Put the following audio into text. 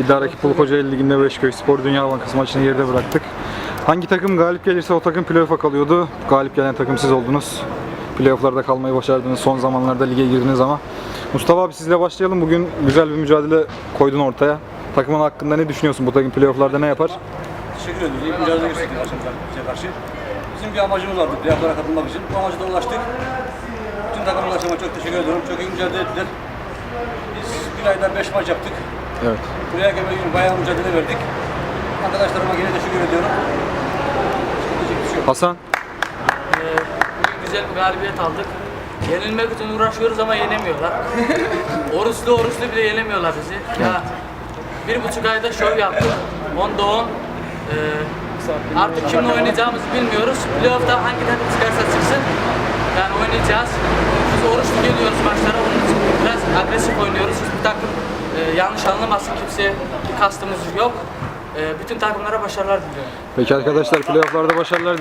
İddia Pulu Kocaeli Ligi'nde Beşköy Spor Dünya Bankası maçını geride bıraktık. Hangi takım galip gelirse o takım playoff'a kalıyordu. Galip gelen takım siz oldunuz. Playoff'larda kalmayı başardınız. Son zamanlarda lige girdiniz ama. Mustafa abi sizle başlayalım. Bugün güzel bir mücadele koydun ortaya. Takımın hakkında ne düşünüyorsun? Bu takım playoff'larda ne yapar? Teşekkür ediyoruz. İyi mücadele gösterdik akşamıza karşı. Bizim bir amacımız vardı playoff'lara katılmak için. Bu amaca da ulaştık. Bütün takım arkadaşlarıma çok teşekkür ediyorum. Çok iyi mücadele ettiler. Biz bir ayda beş maç yaptık. Evet. Buraya gelmek için bayağı mücadele verdik. Arkadaşlarıma yine teşekkür ediyorum. Şey. Hasan? Ee, bugün güzel bir galibiyet aldık. Yenilmek için uğraşıyoruz ama yenemiyorlar. oruçlu oruçlu bile yenemiyorlar bizi. Ya bir buçuk ayda şov yaptık. Onda on. Ee, artık kimle oynayacağımızı bilmiyoruz. Playoff'ta hangi takım çıkarsa çıksın. Yani oynayacağız. Biz oruçlu geliyoruz maçlara. Onun için biraz agresif oynuyoruz. Hiçbir takım yanlış anlamasın. Kimseye bir kastımız yok. Ee, bütün takımlara başarılar diliyorum. Peki arkadaşlar playoff'larda başarılar